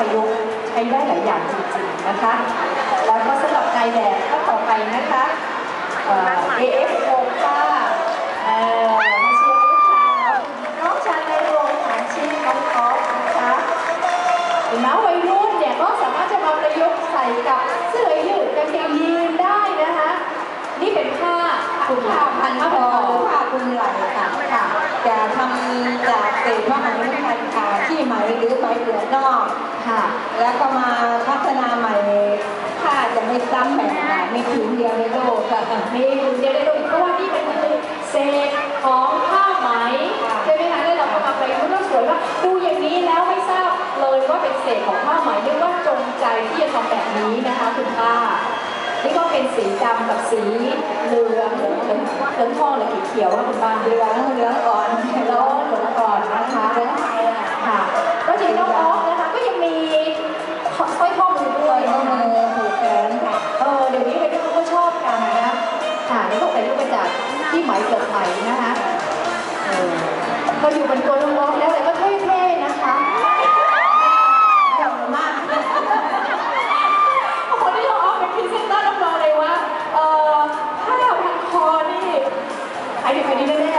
ประยุกต์ใช้ได้หลายอย่างจริงๆนะคะ แล้วก็สำหรับนายแบบก็ต่อไปนะคะเอ่อ AF6 ค่ะเอ่อมาเชียร์ลูกค้าน้องชาในโรงฐานชิ้นน้องก๊อฟนะคะเห็นไหมวัยรุ่นเนี่ยก็สามารถจะมาประยุกต์ใส่กับเสื้อยืดกางเกงยีนได้นะคะ นี่เป็นผ้าคุณผ้าพันคอผ้าคลุมไหล่ค่ะค่ะจะทำจาก เศษผ้าไหมพันขาที่ไหมหรือไหมเปลือกนอก ค่ะ แล้วก็มาพัฒนาใหม่ผ้าจะไม่ซ้ำแบบค่ะมีผืนเดียวในโลกค่ะมีคุณเดียวได้ดูเพราะว่านี่เป็นคือเศษของผ้าไหมใช่ไหมคะแล้วเราก็มาประยุกต์แล้วสวยว่าดูอย่างนี้แล้วไม่ทราบเลยว่าเป็นเศษของผ้าไหมหรือว่าจงใจที่จะทำแบบนี้นะคะคุณป้านี่ก็ เป็นสีดำกับสีเหลืองเหลืองเหลืองทองหรือสีเขียวว่าคุณป้าเหลืองเหลืองอ่อนเหลืองเหลืองก่อนนะคะเหลืองไทยค่ะก็จริงน้องออฟนะคะก็ยังมีสร้อยข้อมือด้วยมือผูกแขนค่ะเออเดี๋ยวนี้วัยรุ่นเขาก็ชอบกันนะค่ะนี่ก็เป็นรูปมาจากที่หมายเกิดไหม่นะคะเออก็อยู่เป็นตัวน้องๆแล้ว ありがとう